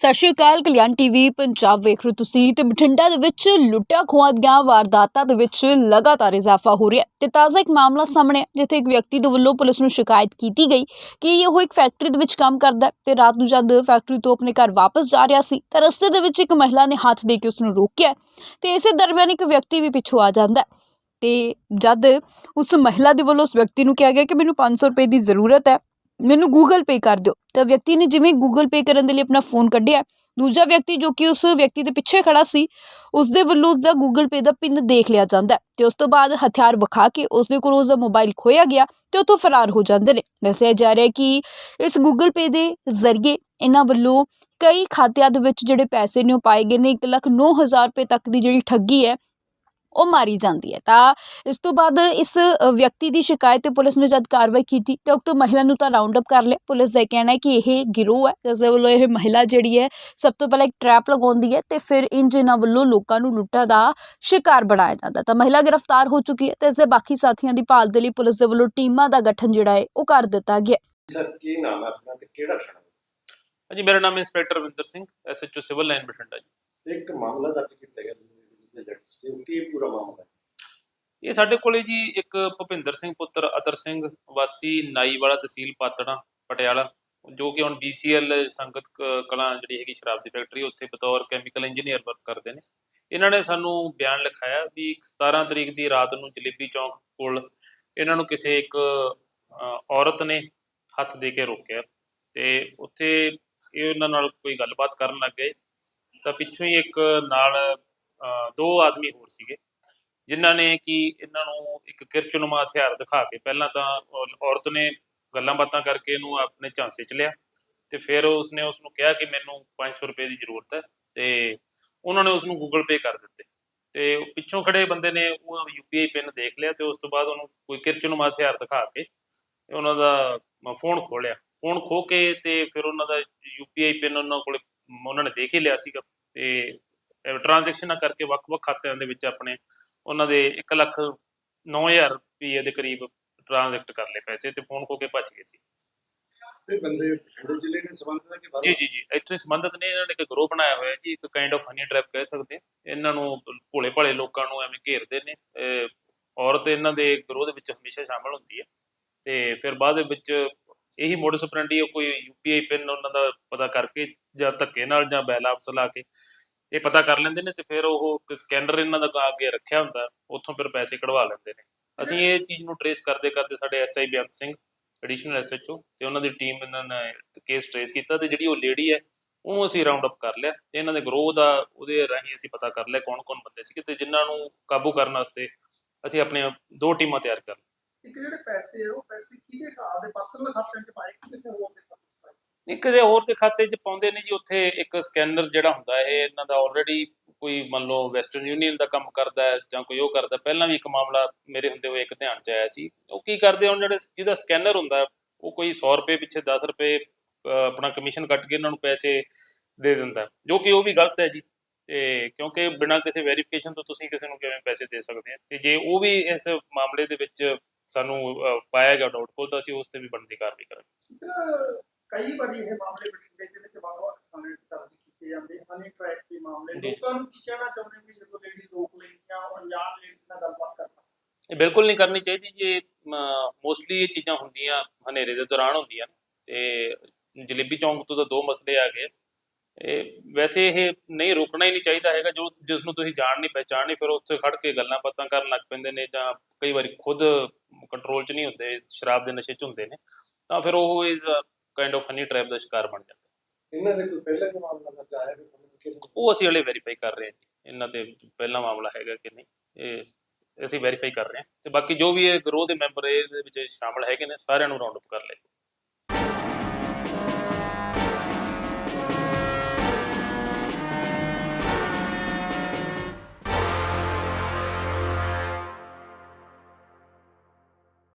ਸਤਿ ਸ਼੍ਰੀ ਅਕਾਲ, ਕਲਿਆਣ ਟੀਵੀ, ਪੰਜਾਬ ਵੇਖ ਰਹੇ ਹੋ ਤੁਸੀਂ ਤੇ ਬਠਿੰਡਾ ਦੇ ਵਿੱਚ ਲੁੱਟਾਂ ਖੋਹਾਂ ਦੀਆਂ ਵਾਰਦਾਤਾਂ ਦੇ ਵਿੱਚ ਲਗਾਤਾਰ ਇਜ਼ਾਫਾ ਹੋ ਰਿਹਾ ਹੈ ਤੇ ਤਾਜ਼ਾ ਇੱਕ ਮਾਮਲਾ ਸਾਹਮਣੇ ਹੈ ਜਿੱਥੇ ਇੱਕ ਵਿਅਕਤੀ ਦੇ ਵੱਲੋਂ ਪੁਲਿਸ ਨੂੰ ਸ਼ਿਕਾਇਤ ਕੀਤੀ ਗਈ ਕਿ ਉਹ ਇੱਕ ਫੈਕਟਰੀ ਦੇ ਵਿੱਚ ਕੰਮ ਕਰਦਾ ਹੈ ਤੇ ਰਾਤ ਨੂੰ ਜਦ ਫੈਕਟਰੀ ਤੋਂ ਆਪਣੇ ਘਰ ਵਾਪਸ ਜਾ ਰਿਹਾ ਸੀ ਤਾਂ ਰਸਤੇ ਦੇ ਵਿੱਚ ਇੱਕ ਮਹਿਲਾ ਨੇ ਹੱਥ ਦੇ ਕੇ ਉਸ ਨੂੰ ਰੋਕਿਆ ਤੇ ਇਸੇ ਦਰਮਿਆਨ ਇੱਕ ਵਿਅਕਤੀ ਵੀ ਪਿੱਛੋਂ ਆ ਜਾਂਦਾ ਹੈ ਤੇ ਜਦ ਉਸ ਮਹਿਲਾ ਦੇ ਵੱਲੋਂ ਉਸ ਵਿਅਕਤੀ ਨੂੰ ਕਿਹਾ ਗਿਆ ਕਿ ਮੈਨੂੰ 500 ਰੁਪਏ ਦੀ ਜ਼ਰੂਰਤ ਹੈ ਮੈਨੂੰ ਗੂਗਲ ਪੇ ਕਰ ਦਿਓ। ਤਾਂ ਵਿਅਕਤੀ ਨੇ ਜਿਵੇਂ ਗੂਗਲ ਪੇ ਕਰਨ ਦੇ ਲਈ ਆਪਣਾ ਫੋਨ ਕੱਢਿਆ, ਦੂਜਾ ਵਿਅਕਤੀ ਜੋ ਕਿ ਉਸ ਵਿਅਕਤੀ ਦੇ ਪਿੱਛੇ ਖੜਾ ਸੀ ਉਸ ਦੇ ਵੱਲੋਂ ਉਸਦਾ ਗੂਗਲ ਪੇ ਦਾ ਪਿੰਨ ਦੇਖ ਲਿਆ ਜਾਂਦਾ ਹੈ ਤੇ ਉਸ ਤੋਂ ਬਾਅਦ ਹਥਿਆਰ ਵਿਖਾ ਕੇ ਉਸ ਦੇ ਕੋਲੋਂ ਉਸਦਾ ਮੋਬਾਈਲ ਖੋਇਆ ਗਿਆ ਤੇ ਉੱਥੋਂ ਫਰਾਰ ਹੋ ਜਾਂਦੇ ਨੇ। ਦੱਸਿਆ ਜਾ ਰਿਹਾ ਕਿ ਇਸ ਗੂਗਲ ਪੇ ਦੇ ਜ਼ਰੀਏ ਇਹਨਾਂ ਵੱਲੋਂ ਕਈ ਖਾਤਿਆਂ ਦੇ ਵਿੱਚ ਜਿਹੜੇ ਪੈਸੇ ਨੇ ਉਹ ਪਾਏ ਗਏ ਨੇ 1 ਲੱਖ 9000 ਰੁਪਏ ਤੱਕ ਦੀ ਜਿਹੜੀ ਠੱਗੀ ਹੈ ਉਹ ਮਾਰੀ ਜਾਂਦੀ ਹੈ। ਤਾਂ ਇਸ ਤੋਂ ਬਾਅਦ ਇਸ ਵਿਅਕਤੀ ਦੀ ਸ਼ਿਕਾਇਤ ਤੇ ਪੁਲਿਸ ਨੇ ਜਦ ਕਾਰਵਾਈ ਕੀਤੀ ਤੇ ਉਕਤ ਮਹਿਲਾ ਨੂੰ ਤਾਂ ਰਾਉਂਡ ਅਪ ਕਰ ਲਿਆ। ਪੁਲਿਸ ਦਾ ਕਹਿਣਾ ਹੈ ਕਿ ਇਹ ਗਿਰੋਹ ਹੈ ਜਿਸ ਦੇ ਵੱਲੋਂ ਇਹ ਮਹਿਲਾ ਜਿਹੜੀ ਹੈ ਸਭ ਤੋਂ ਪਹਿਲਾਂ ਇੱਕ ਟਰੈਪ ਲਗਾਉਂਦੀ ਹੈ ਤੇ ਫਿਰ ਇੰਜ ਇਹਨਾਂ ਵੱਲੋਂ ਲੋਕਾਂ ਨੂੰ ਲੁੱਟਾਂ ਦਾ ਸ਼ਿਕਾਰ ਬਣਾਇਆ ਜਾਂਦਾ। ਤਾਂ ਮਹਿਲਾ ਗ੍ਰਿਫਤਾਰ ਹੋ ਚੁੱਕੀ ਹੈ ਤੇ ਇਸ ਦੇ ਬਾਕੀ ਸਾਥੀਆਂ ਦੀ ਭਾਲ ਦੇ ਲਈ ਪੁਲਿਸ ਦੇ ਵੱਲੋਂ ਟੀਮਾਂ ਦਾ ਗਠਨ ਜਿਹੜਾ ਹੈ ਉਹ ਕਰ ਦਿੱਤਾ ਗਿਆ। ਸਰ ਕੀ ਨਾਮ ਹੈ ਆਪਣਾ ਤੇ ਕਿਹੜਾ ਥਾਣਾ? ਹਾਂਜੀ ਮੇਰਾ ਨਾਮ inspector Ravinder Singh SHO civil line Bathinda ji. ਇੱਕ ਮਾਮਲਾ ਦਰਜ ਕੀਤਾ ਗਿਆ। ਕੀ ਪੂਰਾ ਮਾਮਲਾ ਇਹ ਸਾਡੇ ਕੋਲੇ ਜੀ ਇੱਕ ਭੁਪਿੰਦਰ ਸਿੰਘ ਪੁੱਤਰ, ਅਤਰ ਸਿੰਘ, ਵਾਸੀ ਨਾਈਵਾਲਾ ਤਹਿਸੀਲ ਪਾਤੜਾ, ਪਟਿਆਲਾ, ਜੋ ਕਿ ਹੁਣ BCL ਸੰਗਤ ਕ- ਕਲਾਂ ਜਿਹੜੀ ਹੈਗੀ ਸ਼ਰਾਬ ਦੀ ਫੈਕਟਰੀ ਉੱਥੇ ਬਤੌਰ ਕੈਮੀਕਲ ਇੰਜੀਨੀਅਰ ਵਰਕ ਕਰਦੇ ਨੇ। ਇਹਨਾਂ ਨੇ ਸਾਨੂੰ ਬਿਆਨ ਲਿਖਾਇਆ ਵੀ 17 ਤਰੀਕ ਦੀ ਰਾਤ ਨੂੰ ਜਲੇਬੀ ਚੌਂਕ ਕੋਲ ਇਹਨਾਂ ਨੂੰ ਕਿਸੇ ਇੱਕ ਔਰਤ ਨੇ ਹੱਥ ਦੇ ਕੇ ਰੋਕਿਆ ਤੇ ਉੱਥੇ ਇਹ ਉਹਨਾਂ ਨਾਲ ਕੋਈ ਗੱਲਬਾਤ ਕਰਨ ਲੱਗ ਗਏ। ਤਾਂ ਪਿੱਛੋਂ ਹੀ ਇੱਕ ਨਾਲ ਦੋ ਆਦਮੀ ਹੋਰ ਸੀਗੇ, ਜਿਨ੍ਹਾਂ ਨੇ ਕਿ ਇਹਨਾਂ ਨੂੰ ਇੱਕ ਕਿਰਚਨੁਮਾ ਹਥਿਆਰ ਦਿਖਾ ਕੇ ਪਹਿਲਾਂ ਤਾਂ ਔਰਤ ਨੇ ਗੱਲਾਂ ਬਾਤਾਂ ਕਰਕੇ ਇਹਨੂੰ ਆਪਣੇ ਝਾਂਸੇ 'ਚ ਲਿਆ ਤੇ ਫਿਰ ਉਸਨੇ ਉਸ ਨੂੰ ਕਿਹਾ ਕਿ ਮੈਨੂੰ 500 ਰੁਪਏ ਦੀ ਜ਼ਰੂਰਤ ਹੈ ਤੇ ਉਹਨਾਂ ਨੇ ਉਸ ਨੂੰ ਗੂਗਲ ਪੇ ਕਰ ਦਿੱਤੇ ਤੇ ਪਿੱਛੋਂ ਖੜੇ ਬੰਦੇ ਨੇ ਉਹ ਯੂਪੀਆਈ ਪਿਨ ਦੇਖ ਲਿਆ ਤੇ ਉਸ ਤੋਂ ਬਾਅਦ ਉਹਨੂੰ ਕੋਈ ਕਿਰਚਨੁਮਾ ਹਥਿਆਰ ਦਿਖਾ ਕੇ ਉਹਨਾਂ ਦਾ ਫੋਨ ਖੋਲਿਆ ਫੋਨ ਖੋ ਕੇ ਤੇ ਫਿਰ ਉਹਨਾਂ ਦਾ ਯੂਪੀਆਈ ਪਿਨ ਉਹਨਾਂ ਕੋਲ, ਉਹਨਾਂ ਨੇ ਦੇਖ ਹੀ ਲਿਆ ਸੀਗਾ ਤੇ ਟ੍ਰਾਂਜੈਕਸ਼ਨਾਂ ਕਰਕੇ ਵੱਖ-ਵੱਖ ਖਾਤਿਆਂ ਦੇ ਵਿੱਚ ਆਪਣੇ ਉਹਨਾਂ ਦੇ 1 ਲੱਖ 9000 ਰੁਪਏ ਦੇ ਕਰੀਬ ਟ੍ਰਾਂਜੈਕਟ ਕਰ ਲਏ ਪੈਸੇ ਤੇ ਫੋਨ ਖੋ ਕੇ ਭੱਜ ਗਏ ਸੀ ਤੇ ਬੰਦੇ ਬਠਿੰਡੇ ਜ਼ਿਲ੍ਹੇ ਦੇ ਸੰਬੰਧ ਦਾ ਕਿ ਬਾਹਰੋਂ? ਜੀ ਜੀ ਜੀ ਇੱਥੇ ਸੰਬੰਧਤ ਨੇ ਇਹਨਾਂ ਨੇ ਇੱਕ ਗਰੋਹ ਬਣਾਇਆ ਹੋਇਆ ਜੀ ਇੱਕ ਕਾਈਂਡ ਆਫ ਹਨੀ ਟ੍ਰੈਪ ਕਹਿ ਸਕਦੇ। ਇਹਨਾਂ ਨੂੰ ਭੋਲੇ ਭਾਲੇ ਲੋਕਾਂ ਨੂੰ ਐਵੇਂ ਘੇਰਦੇ ਨੇ ਔਰਤ ਇਹਨਾਂ ਦੇ ਗਰੋਹ ਦੇ ਵਿੱਚ ਹਮੇਸ਼ਾ ਸ਼ਾਮਲ ਹੁੰਦੀ ਹੈ ਤੇ ਫਿਰ ਬਾਅਦ ਦੇ ਵਿੱਚ ਇਹੀ ਮੋਡਸ ਆਪਰੈਂਡੀ ਕੋਈ ਯੂਪੀਆਈ ਪਿਨ ਉਹਨਾਂ ਦਾ ਪਤਾ ਕਰਕੇ ਜਾਂ ਧੱਕੇ ਨਾਲ ਜਾਂ ਬੈਲਾਪਸ ਲਾ ਕੇ ਇਹ ਪਤਾ ਕਰ ਲੈਂਦੇ ਨੇ ਤੇ ਫਿਰ ਉਹ ਸਕੈਨਰ ਇਹਨਾਂ ਦਾ ਅੱਗੇ ਰੱਖਿਆ ਹੁੰਦਾ, ਉੱਥੋਂ ਫਿਰ ਪੈਸੇ ਕਢਵਾ ਲੈਂਦੇ ਨੇ। ਅਸੀਂ ਇਹ ਚੀਜ਼ ਨੂੰ ਟਰੇਸ ਕਰਦੇ ਕਰਦੇ ਸਾਡੇ SI Beant Singh additional SHO ਤੇ ਉਹਨਾਂ ਦੀ ਟੀਮ ਇਹਨਾਂ ਨੇ ਕੇਸ ਟਰੇਸ ਕੀਤਾ ਤੇ ਜਿਹੜੀ ਉਹ ਲੇਡੀ ਹੈ, ਉਹਨੂੰ ਅਸੀਂ ਰਾਉਂਡ ਅਪ ਕਰ ਲਿਆ ਤੇ ਇਹਨਾਂ ਦੇ ਗਰੋਹ ਦਾ ਉਹਦੇ ਰਾਹੀਂ ਅਸੀਂ ਪਤਾ ਕਰ ਲਿਆ ਕੌਣ ਕੌਣ ਬੰਦੇ ਸੀ ਤੇ ਜਿਨ੍ਹਾਂ ਨੂੰ ਕਾਬੂ ਕਰਨ ਵਾਸਤੇ ਅਸੀਂ ਆਪਣੇ ਦੋ ਟੀਮਾਂ ਤਿਆਰ ਕਰ ਇੱਕ ਜਿਹੜੇ ਪੈਸੇ ਆ, ਉਹ ਪੈਸੇ ਕਿਹਦੇ ਖਾਤੇ ਦੇ ਪਰਸਨਲ ਖਾਤੇ 'ਚ ਪਾਏ ਕਿਸੇ ਹੋਰ ਇੱਕ ਦੇ ਹੋਰ ਦੇ ਖਾਤੇ 'ਚ ਪਾਉਂਦੇ ਨੇ ਜੀ, ਉੱਥੇ ਇੱਕ ਸਕੈਨਰ ਜਿਹੜਾ ਹੁੰਦਾ ਇਹ ਇਹਨਾਂ ਦਾ ਆਲਰੇਡੀ ਕੋਈ ਮੰਨ ਲਓ ਵੈਸਟਰਨ ਯੂਨੀਅਨ ਦਾ ਕੰਮ ਕਰਦਾ ਹੈ ਜਾਂ ਕੋਈ ਉਹ ਕਰਦਾ, ਪਹਿਲਾਂ ਵੀ ਇੱਕ ਮਾਮਲਾ ਮੇਰੇ ਹੁੰਦੇ ਹੋਏ ਇੱਕ ਧਿਆਨ 'ਚ ਆਇਆ ਸੀ। ਉਹ ਕੀ ਕਰਦੇ ਹੁਣ ਜਿਹੜੇ ਜਿਹਦਾ ਸਕੈਨਰ ਹੁੰਦਾ, ਉਹ ਕੋਈ 100 ਰੁਪਏ ਪਿੱਛੇ 10 ਰੁਪਏ ਆਪਣਾ ਕਮਿਸ਼ਨ ਕੱਟ ਕੇ ਇਹਨਾਂ ਨੂੰ ਪੈਸੇ ਦੇ ਦਿੰਦਾ, ਜੋ ਕਿ ਉਹ ਵੀ ਗਲਤ ਹੈ ਜੀ। ਤੇ ਕਿਉਂਕਿ ਬਿਨਾਂ ਕਿਸੇ ਵੈਰੀਫਿਕੇਸ਼ਨ ਤੋਂ ਤੁਸੀਂ ਕਿਸੇ ਨੂੰ ਕਿਵੇਂ ਪੈਸੇ ਦੇ ਸਕਦੇ ਆ? ਤੇ ਜੇ ਉਹ ਵੀ ਇਸ ਮਾਮਲੇ ਦੇ ਵਿੱਚ ਸਾਨੂੰ ਪਾਇਆ ਗਿਆ ਡਾਊਟ ਕੋਲ, ਤਾਂ ਅਸੀਂ ਉਸ ਤੇ ਵੀ ਬਣਦੀ ਕਾਰਵਾਈ ਕਰਾਂਗੇ। ਕਈ ਵਾਰੀ ਇਹ ਮਾਮਲੇ ਬਠਿੰਡੇ ਦੇ ਵਿੱਚ ਵੱਖ-ਵੱਖ ਥਾਣੇ 'ਚ ਦਰਜ ਕੀਤੇ ਜਾਂਦੇ ਹਨੀ। ਟਰੈਕ ਦੇ ਮਾਮਲੇ। ਜੀ। ਲੋਕਾਂ ਨੂੰ ਕੀ ਕਹਿਣਾ ਚਾਹੁੰਦੇ ਵੀ ਜਦੋਂ ਲੇਡੀ ਰੋਕ ਲੈਂਦੀਆਂ ਉਹ ਅਣਜਾਣ ਲੇਡੀਜ਼ ਨਾਲ ਗੱਲਬਾਤ ਕਰਨਾ? ਇਹ ਬਿਲਕੁਲ ਨਹੀਂ ਕਰਨੀ ਚਾਹੀਦੀ ਜੇ। ਮੋਸਟਲੀ ਇਹ ਚੀਜ਼ਾਂ ਹੁੰਦੀਆਂ ਹਨੇਰੇ ਦੇ ਦੌਰਾਨ ਹੁੰਦੀਆਂ ਤੇ ਜਲੇਬੀ ਚੌਂਕ ਤੋਂ ਤਾਂ ਦੋ ਮਸਲੇ ਆ ਗਏ। ਇਹ ਵੈਸੇ ਇਹ ਨਹੀਂ ਰੁਕਣਾ ਹੀ ਨਹੀਂ ਚਾਹੀਦਾ ਹੈਗਾ। ਜੋ ਜਿਸ ਨੂੰ ਤੁਸੀਂ ਜਾਣ ਨਹੀਂ ਪਹਿਚਾਣ ਨਹੀਂ ਫਿਰ ਉੱਥੇ ਖੜ ਕੇ ਗੱਲਾਂ ਬਾਤਾਂ ਕਰਨ ਲੱਗ ਪੈਂਦੇ ਨੇ ਜਾਂ ਕਈ ਵਾਰੀ ਖੁਦ ਕੰਟਰੋਲ 'ਚ ਨਹੀਂ ਹੁੰਦੇ ਸ਼ਰਾਬ ਦੇ ਨਸ਼ੇ 'ਚ ਹੁੰਦੇ ਨੇ। ਤਾਂ ਫਿਰ ਉਹ ਇਸ ਕਾਈਂਡ ਆਫ ਹਨੀ ਟ੍ਰੈਪ ਦਾ ਸ਼ਿਕਾਰ ਬਣ ਜਾਂਦੇ। ਇਹਨਾਂ ਦੇ ਕੋਈ ਪਹਿਲਾਂ ਵੀ ਮਾਮਲਾ ਦਰਜ ਆਇਆ ਕਿ ਸਮਝ ਕੇ ਉਹ ਅਸੀਂ ਹਲੇ ਵੈਰੀਫਾਈ ਕਰ ਰਹੇ ਹਾਂ ਜੀ। ਇਹਨਾਂ ਤੇ ਪਹਿਲਾ ਮਾਮਲਾ ਹੈਗਾ ਕਿ ਨਹੀਂ ਇਹ ਅਸੀਂ ਵੈਰੀਫਾਈ ਕਰ ਰਹੇ ਹਾਂ। ਤੇ ਬਾਕੀ ਜੋ ਵੀ ਇਹ ਗਰੋਹ ਦੇ ਮੈਂਬਰ ਇਹਦੇ ਵਿੱਚ ਸ਼ਾਮਲ ਹੈਗੇ ਨੇ ਸਾਰਿਆਂ ਨੂੰ ਰਾਉਂਡ ਅਪ ਕਰ ਲਿਆ।